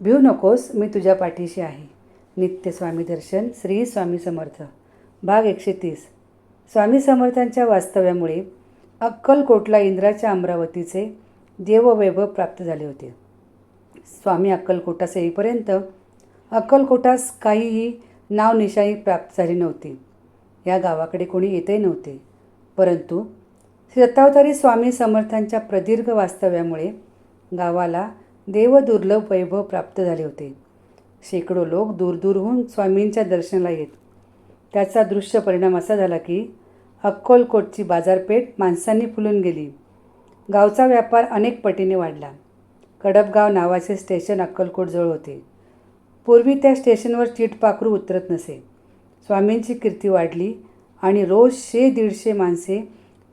भिऊ नकोस मी तुझ्या पाठीशी आहे. नित्य स्वामी दर्शन श्री स्वामी समर्थ. भाग एकशे तीस. स्वामी समर्थांच्या वास्तव्यामुळे अक्कलकोटला इंद्राच्या अमरावतीचे देववैभव प्राप्त झाले होते. स्वामी अक्कलकोटास येईपर्यंत अक्कलकोटास काहीही नावनिशाणी प्राप्त झाली नव्हती. या गावाकडे कोणी येतही नव्हते. परंतु शतावतारी स्वामी समर्थांच्या प्रदीर्घ वास्तव्यामुळे गावाला देवदुर्लभ वैभव प्राप्त झाले होते. शेकडो लोक दूरदूरहून स्वामींच्या दर्शनाला येत. त्याचा दृश्य परिणाम असा झाला की अक्कलकोटची बाजारपेठ माणसांनी फुलून गेली. गावचा व्यापार अनेक पटीने वाढला. कडपगाव नावाचे स्टेशन अक्कलकोटजवळ होते. पूर्वी त्या स्टेशनवर चिटपाखरू उतरत नसे. स्वामींची कीर्ती वाढली आणि रोज शे दीडशे माणसे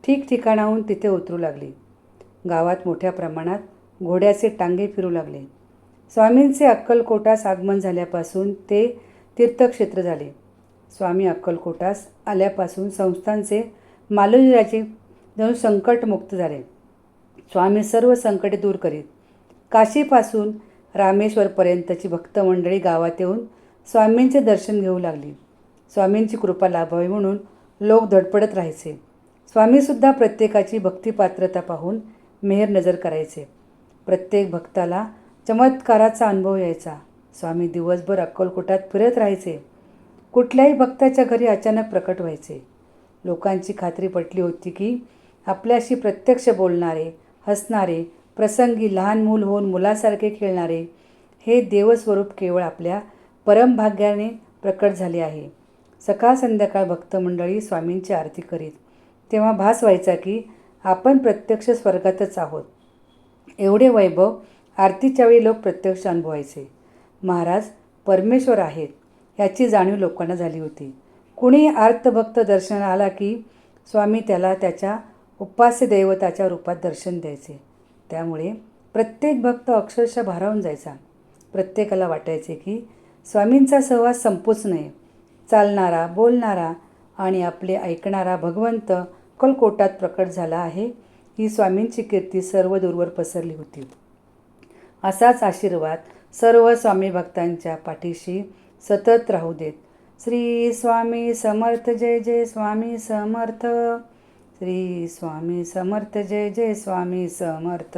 ठिकठिकाणाहून तिथे उतरू लागली. गावात मोठ्या प्रमाणात घोड्याचे टांगे फिरू लागले. स्वामींचे अक्कलकोटास आगमन झाल्यापासून ते तीर्थक्षेत्र झाले. स्वामी अक्कलकोटास आल्यापासून संस्थांचे मालोजीराजे जणू संकटमुक्त झाले. स्वामी सर्व संकटे दूर करीत. काशीपासून रामेश्वरपर्यंतची भक्तमंडळी गावात येऊन स्वामींचे दर्शन घेऊ लागली. स्वामींची कृपा लाभावी म्हणून लोक धडपडत राहायचे. स्वामीसुद्धा प्रत्येकाची भक्तिपात्रता पाहून मेहर नजर करायचे. प्रत्येक भक्ताला चमत्काराचा अनुभव यायचा. स्वामी दिवसभर अक्कलकोटात फिरत राहायचे. कुठल्याही भक्ताच्या घरी अचानक प्रकट व्हायचे. लोकांची खात्री पटली होती की आपल्याशी प्रत्यक्ष बोलणारे हसणारे प्रसंगी लहान मूल होऊन मुलासारखे खेळणारे हे देवस्वरूप केवळ आपल्या परमभाग्याने प्रकट झाले आहे. सकाळ संध्याकाळ भक्तमंडळी स्वामींची आरती करीत तेव्हा भास व्हायचा की आपण प्रत्यक्ष स्वर्गातच आहोत. एवढे वैभव आरतीच्या वेळी लोक प्रत्यक्ष अनुभवायचे. महाराज परमेश्वर आहेत याची जाणीव लोकांना झाली होती. कुणी आर्तभक्त दर्शन आला की स्वामी त्याला त्याच्या उपास्य दैवताच्या रूपात दर्शन द्यायचे. त्यामुळे प्रत्येक भक्त अक्षरशः भारावून जायचा. प्रत्येकाला वाटायचे की स्वामींचा सहवास संपूच नये. चालणारा बोलणारा आणि आपले ऐकणारा भगवंत कलकोटात प्रकट झाला आहे. ही स्वामींची कीर्ती सर्व दूरवर पसरली होती. असाच आशीर्वाद सर्व स्वामी भक्तांच्या पाठीशी सतत राहू देत. श्री स्वामी समर्थ जय जय स्वामी समर्थ. श्री स्वामी समर्थ जय जय स्वामी समर्थ.